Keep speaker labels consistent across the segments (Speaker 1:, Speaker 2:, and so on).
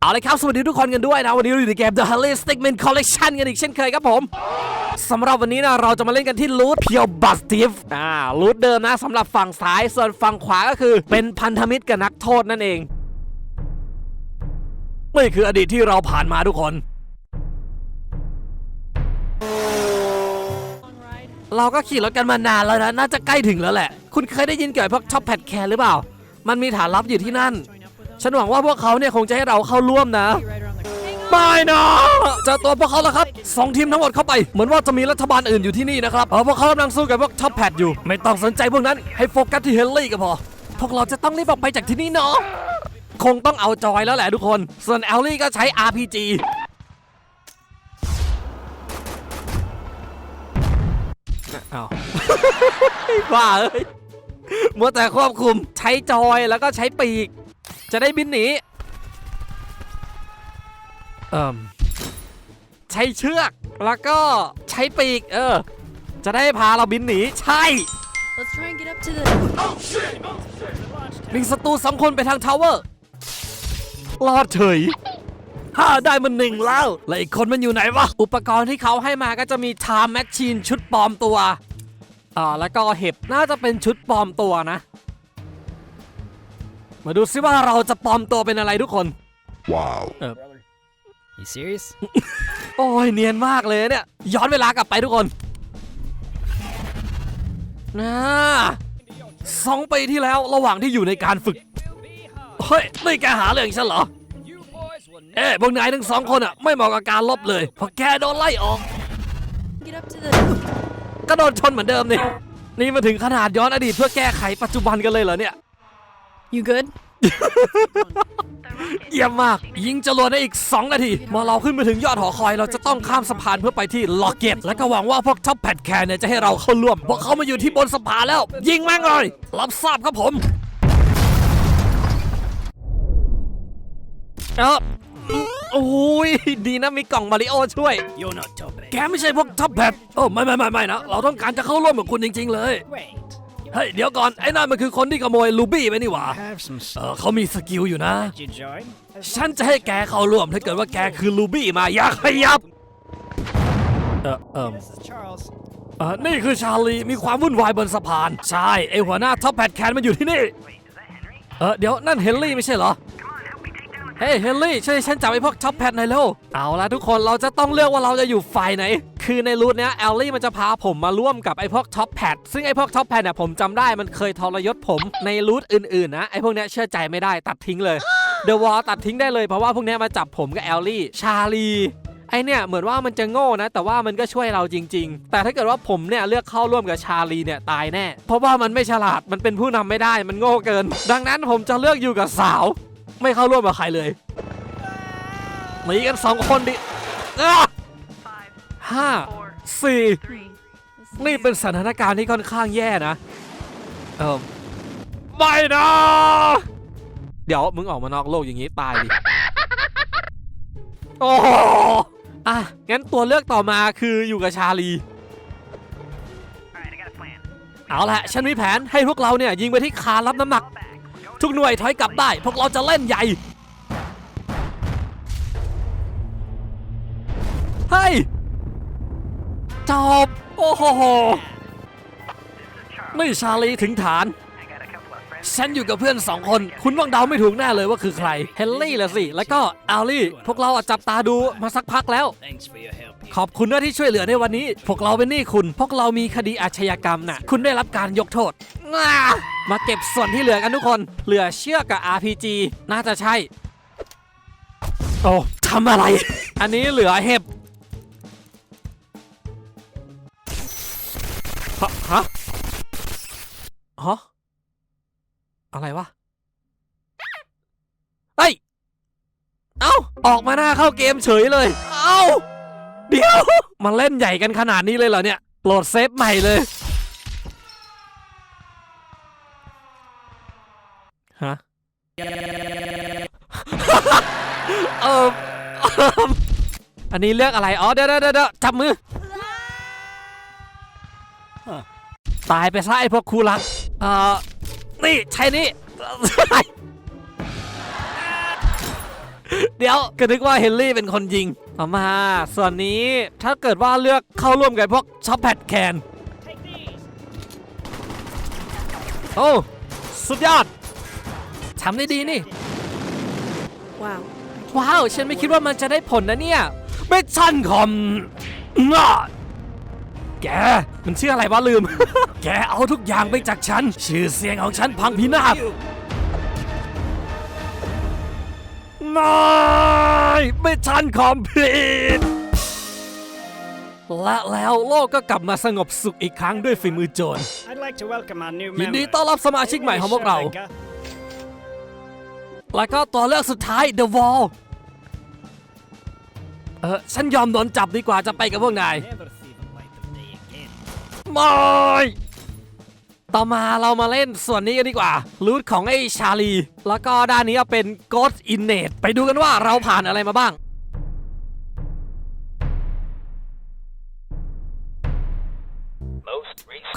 Speaker 1: เอาเลยครับ สวัสดีทุกคนกันด้วยนะ วันนี้เราอยู่ในเกม The Harley Stickmin Collection กันอีกเช่นเคยครับผมสำหรับวันนี้นะเราจะมาเล่นกันที่ Loot Pure b u s t i f อ่า Loot เดิมนะสำหรับฝั่งซ้ายส่วนฝั่งขวาก็คือ เป็นพันธมิตรกับนักโทษนั่นเองนี่คืออดีตที่เราผ่านมาทุกคน เราก็ขี่รถกันมานานแล้วนะ น่าจะใกล้ถึงแล้วแหละ คุณเคยได้ยินเกี่ยวกับพวกช็อปแพดแคร์หรือเปล่า มันมีฐานลับอยู่ที่นั่น ฉันหวังว่าพวกเขาเนี่ยคงจะให้เราเข้าร่วมนะ ไม่นะเจอตัวพวกเขาแล้วครับสองทีมทั้งหมดเข้าไป เหมือนว่าจะมีรัฐบาลอื่นอยู่ที่นี่นะครับเออพวกเขากำลังสู้กับพวกช็อปแพดอยู่ ไม่ต้องสนใจพวกนั้น ให้โฟกัสที่เฮนรี่ก็พอ พวกเราจะต้องรีบออกไปจากที่นี่เนาะ คงต้องเอาจอยแล้วแหละทุกคน ส่วนแอลลี่ก็ใช้ RPG อ้าวบ้าเอ้ยมัวแต่ควบคุมใช้จอยแล้วก็ใช้ปีก จะได้บินหนีเอ่มใช้เชือกแล้วก็ใช้ปีก เออ จะได้พาเราบินหนีใช่
Speaker 2: Let's try and get up to the.
Speaker 1: มีศัตรูสองคนไปทางทาวเวอร์รอดเฉยฮ่าได้มันหนึ่งแล้ว แล้วอีกคนมันอยู่ไหนวะ อุปกรณ์ที่เขาให้มาก็จะมีไทม์แมชชีนชุดปลอมตัว อ่า แล้วก็เห็บน่าจะเป็นชุดปลอมตัวนะ มาดูซิว่าเราจะปลอมตัวเป็นอะไรทุกคน
Speaker 3: Wow.
Speaker 2: You serious?
Speaker 1: โอ้ยเนียนมากเลยเนี่ย ย้อนเวลากลับไปทุกคนนะสองปีที่แล้วระหว่างที่อยู่ในการฝึก เฮ้ย นี่แกหาเรื่องฉันเหรอ เอ้พวกนายทั้งสองคนอะ ไม่เหมาะกับการลบเลย เพราะแกโดนไล่ออก
Speaker 2: Get up to the.
Speaker 1: ก็โดนชนเหมือนเดิมนี่ นี่มาถึงขนาดย้อนอดีตเพื่อแก้ไขปัจจุบันกันเลยเหรอเนี่ย
Speaker 2: You good?
Speaker 1: เยี่ยมมาก ยิงจรวดได้อีก 2 นาที เมื่อเราขึ้นไปถึงยอดหอคอย เราจะต้องข้ามสะพานเพื่อไปที่ล็อกเก็ต และก็หวังว่าพวกท็อปแพดแคร์เนี่ยจะให้เราเข้าร่วมเพราะเขามาอยู่ที่บนสะพานแล้ว ยิงแม่งเลย รับทราบครับผม เออโอ้ย ดีนะมีกล่องมาริโอช่วย
Speaker 4: You're not top
Speaker 1: แกไม่ใช่พวกท็อปแพดโอ้ไม่ไม่ไม่ไม่นะ เราต้องการจะเข้าร่วมกับคุณจริง ๆ เลย
Speaker 4: Wait.
Speaker 1: เฮ้ยเดี๋ยวก่อนไอ้นั่นมันคือคนที่ขโมยลูบี้ไปนี่หว่า
Speaker 4: Have some
Speaker 1: เออเขามีสกิลอยู่นะ
Speaker 4: Did you join?
Speaker 1: ฉันจะให้แกเข้าร่วมถ้าเกิดว่าแกคือลูบี้มาอย่าขยับ เออเออ
Speaker 4: This is Charles.
Speaker 1: เออนี่คือชาลีมีความวุ่นวายบนสะพาน ใช่ไอหัวหน้าท็อปแพดแคนมันอยู่ที่นี่ เออเดี๋ยวนั่นเฮนรี่ไม่ใช่เหรอ เฮ้ยเฮนรี่ช่วยฉันจับไอพวกท็อปแพดหน่อยเร็วเอาละทุกคนเราจะต้องเลือกว่าเราจะอยู่ฝ่ายไหน คือในรูทเนี้ยแอลลี่มันจะพาผมมาร่วมกับไอพวกท็อปแพดซึ่งไอพวกท็อปแพดเนี่ยผมจำได้มันเคยทรยศผมในรูทอื่นๆนะไอพวกเนี้ยเชื่อใจไม่ได้ตัดทิ้งเลยเดอะวอลตัดทิ้งได้เลยเพราะว่าพวกเนี้ยมาจับผมกับแอลลี่ชาลีไอเนี่ยเหมือนว่ามันจะโง่นะ แต่ว่ามันก็ช่วยเราจริง ๆ แต่ถ้าเกิดว่าผมเนี่ยเลือกเข้าร่วมกับชาลีเนี่ยตายแน่ เพราะว่ามันไม่ฉลาดมันเป็นผู้นำไม่ได้มันโง่เกิน ดังนั้นผมจะเลือกอยู่กับสาว ไม่เข้าร่วมกับใครเลยหนีกันสองคนดิอะ ห้าสี่นี่เป็นสถานการณ์ที่ค่อนข้างแย่นะ เออไม่นะ เดี๋ยวมึงออกมานอกโลกอย่างนี้ตายดิ โอ้โหอะ งั้นตัวเลือกต่อมาคืออยู่กับชาลี เอาละฉันมีแผนให้พวกเราเนี่ยยิงไปที่คานรับน้ำหนัก ทุกหน่วยถอยกลับได้ พวกเราจะเล่นใหญ่ เฮ้ย จบ โอ้โหไม่ชาลีถึงฐาน ฉันอยู่กับเพื่อนสองคน คุณต้องเดาไม่ถูกแน่เลยว่าคือใคร เฮนรี่ละสิ แล้วก็อัลลี่ พวกเราจับตาดูมาสักพักแล้ว ขอบคุณนะที่ช่วยเหลือในวันนี้ พวกเราเป็นหนี้คุณ พวกเรามีคดีอาชญากรรมน่ะ คุณได้รับการยกโทษ มาเก็บส่วนที่เหลือกันทุกคน เหลือเชือกกับ RPG น่าจะใช่ โอ้ทำอะไร อันนี้เหลือเห็บ ฮะอะไรวะเฮ้ยเอ้า ออกมาหน้าเข้าเกมเฉยเลย เอ้า เดี๋ยว มันเล่นใหญ่กันขนาดนี้เลยเหรอเนี่ยโหลดเซฟใหม่เลย ฮะ เอออันนี้เลือกอะไร อ๋อ เดี๋ยวเดี๋ยวเดี๋ยวจับมือ ตายไปซะไอ้พวกคูรัก เอ่อนี่ใช่นี่ เดี๋ยวก็นึกว่าเฮนรี่เป็นคนยิงเอามา ส่วนนี้ถ้าเกิดว่าเลือกเข้าร่วมกับพวกช็อปแพดแคนโอ้สุดยอดทำได้ดีนี่
Speaker 2: Wow.
Speaker 1: ว้าว ฉันไม่คิดว่ามันจะได้ผลนะเนี่ยเมชั่นคอมง่ะ แก มันชื่ออะไรวะลืม แกเอาทุกอย่างไปจากฉัน ชื่อเสียงของฉันพังพินาศนายเมชั่นคอมพลีทและแล้วโลกก็กลับมาสงบสุขอีกครั้งด้วยฝีมือโจร
Speaker 3: I'd like to welcome our new
Speaker 1: ยิน
Speaker 3: member.
Speaker 1: ดีต้อนรับสมาชิกใหม่ของพวกเรา แล้วก็ตัวเลือกสุดท้าย The Wall เออฉันยอมโดนจับดีกว่าจะไปกับพวกนาย ไม่ต่อมาเรามาเล่นส่วนนี้กันดีกว่ารูทของไอ้ชาลี แล้วก็ด้านนี้เป็น God Innate ไปดูกันว่าเราผ่านอะไรมาบ้าง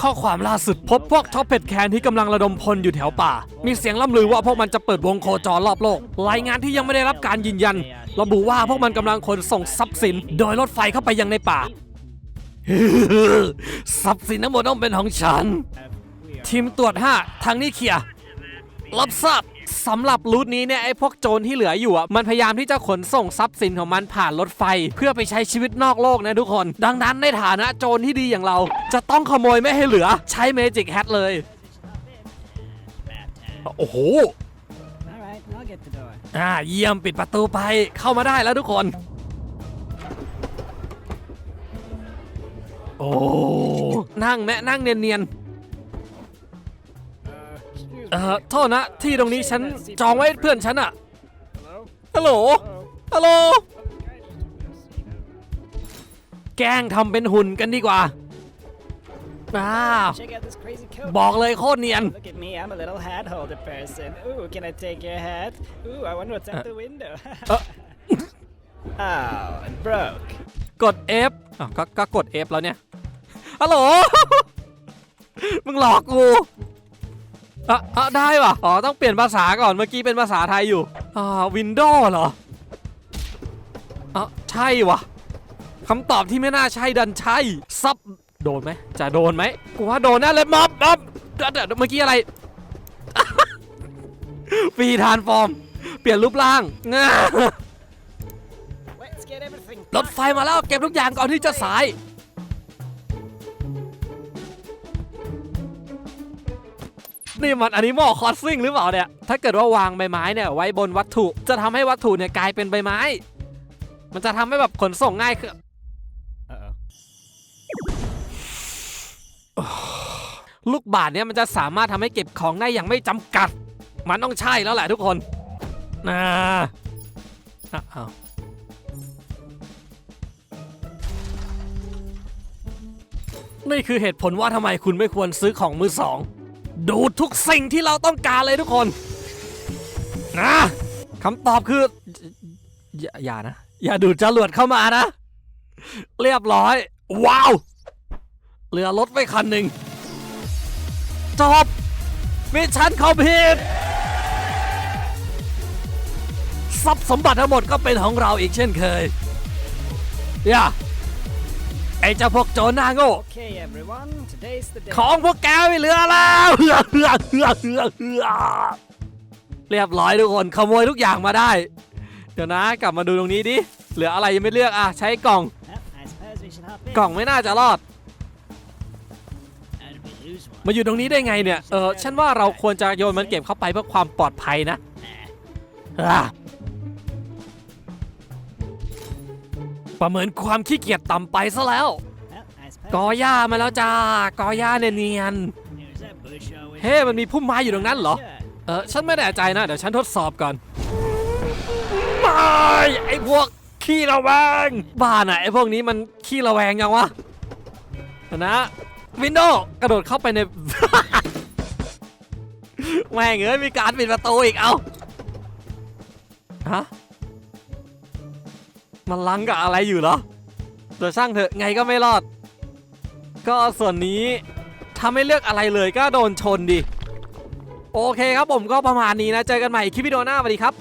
Speaker 1: ข้อความล่าสุดพบพวกท็อปเป็ดแคนที่กำลังระดมพลอยู่แถวป่า มีเสียงล่ำลือว่าพวกมันจะเปิดวงโคจรรอบโลก รายงานที่ยังไม่ได้รับการยืนยัน ระบุว่าพวกมันกำลังขนส่งทรัพย์สิน โดยรถไฟเข้าไปยังในป่า ทรัพย์สินทั้งหมดต้องเป็นของฉัน ทีมตรวจ 5 ทางนี้เคลียร์รับทราบสำหรับรูทนี้เนี่ยไอ้พวกโจรที่เหลืออยู่อะมันพยายามที่จะขนส่งทรัพย์สินของมันผ่านรถไฟ เพื่อไปใช้ชีวิตนอกโลกนะทุกคน ดังนั้นในฐานะโจรที่ดีอย่างเรา จะต้องขโมยไม่ให้เหลือ ใช้เมจิกแฮทเลย โอ้โห
Speaker 3: All right, I'll get the door.
Speaker 1: อ่าเยี่ยมปิดประตูไปเข้ามาได้แล้วทุกคน โอ้นั่งแม่นั่งเนียนๆ
Speaker 3: Uh, excuse
Speaker 1: เอ่
Speaker 3: me.
Speaker 1: อโทษนะที่ตรงนี้ฉันจองไว้ให้เพื่อนฉันอะ
Speaker 3: Hello?
Speaker 1: ฮัลโหล
Speaker 3: Oh,
Speaker 1: ฮัลโหล
Speaker 3: guy just took this, you know.
Speaker 1: แกล้งทำเป็นหุ่นกันดีกว่าอ้าว
Speaker 3: Check out this crazy coat.
Speaker 1: บอกเลยโคตรเนียน
Speaker 3: Look at me, I'm a little hat holder person. Ooh, can I take your hat? Ooh, I wonder what's out the window.
Speaker 1: เอ่อ
Speaker 3: oh, it broke.
Speaker 1: กด F อะก็ก็กด F แล้วเนี่ย ฮัลโหล มึงหลอกกูอะอะได้ว่ะ อ๋อ ต้องเปลี่ยนภาษาก่อน เมื่อกี้เป็นภาษาไทยอยู่ อ่า วินโดว์เหรอ อะ ใช่ว่ะคำตอบที่ไม่น่าใช่ดันใช่ ซับ โดนไหม จะโดนไหม กูว่าโดนแน่เลยม็อบม็อบเดี๋ยวเดี๋ยวเมื่อกี้อะไรฟรีทานฟอร์ม เปลี่ยนรูปร่างง่า
Speaker 3: Let's get everything.
Speaker 1: รถไฟมาแล้วเก็บทุกอย่างก่อนที่จะสาย นี่มันอนิมอลคอสซิ่งหรือเปล่าเนี่ย ถ้าเกิดว่าวางใบไม้เนี่ยไว้บนวัตถุ จะทำให้วัตถุเนี่ยกลายเป็นใบไม้ มันจะทำให้แบบขนส่งง่ายขึ้น
Speaker 3: Uh-oh.
Speaker 1: ลูกบาศก์เนี่ยมันจะสามารถทำให้เก็บของได้อย่างไม่จำกัด มันต้องใช่แล้วแหละทุกคนนะอะเอานี่คือเหตุผลว่าทำไมคุณไม่ควรซื้อของมือสอง ดูทุกสิ่งที่เราต้องการเลยทุกคนนะคำตอบคืออย่าอย่านะ อย่าดูดจรวดเข้ามานะ เรียบร้อย ว้าว เหลือรถไว้คันหนึ่งจบมิชชั่นคอมพลีททรัพย์สมบัติทั้งหมดก็เป็นของเราอีกเช่นเคยอย่า ไอ้เจ้าพวกโจรหน้าโง่
Speaker 3: Okay, everyone, today's the day.
Speaker 1: ของพวกแกไม่เหลือแล้วเฮือเฮือเฮือเฮือเฮือเรียบร้อยทุกคนขโมยทุกอย่างมาได้ เดี๋ยวนะกลับมาดูตรงนี้ดิ เหลืออะไรยังไม่เลือกอะใช้กล่อง
Speaker 3: Well, I suppose we should hop in.
Speaker 1: กล่องไม่น่าจะรอด
Speaker 3: How did we lose one?
Speaker 1: มาอยู่ตรงนี้ได้ไงเนี่ย เออฉันว่าเราควรจะโยนมันเก็บเข้าไปเพื่อความปลอดภัยนะอะ ประเมินความขี้เกียจต่ำไปซะแล้ว
Speaker 3: Well, I suppose
Speaker 1: กอหญ้ามาแล้วจ้ากอหญ้าเนียน
Speaker 3: there's that bush always.
Speaker 1: ๆเฮ้มันมีพุ่มไม้อยู่ตรงนั้นเหรอ
Speaker 3: Sure.
Speaker 1: เออฉันไม่แน่ใจนะ เดี๋ยวฉันทดสอบก่อนไม่ไอ้พวกขี้ระแวง บ้านอะไอ้พวกนี้มันขี้ระแวงยังวะเดี๋ยวนะวินโดว์กระโดดเข้าไปในแม่งเอ้ยมีการปิดประตูอีกเอาฮะ มันลังกับอะไรอยู่เหรอเดี๋ยวช่างเถอะไงก็ไม่รอด ก็ส่วนนี้ถ้าไม่เลือกอะไรเลยก็โดนชนดิ โอเคครับผมก็ประมาณนี้นะ เจอกันใหม่คลิปวิดีโอหน้าสวัสดีครับ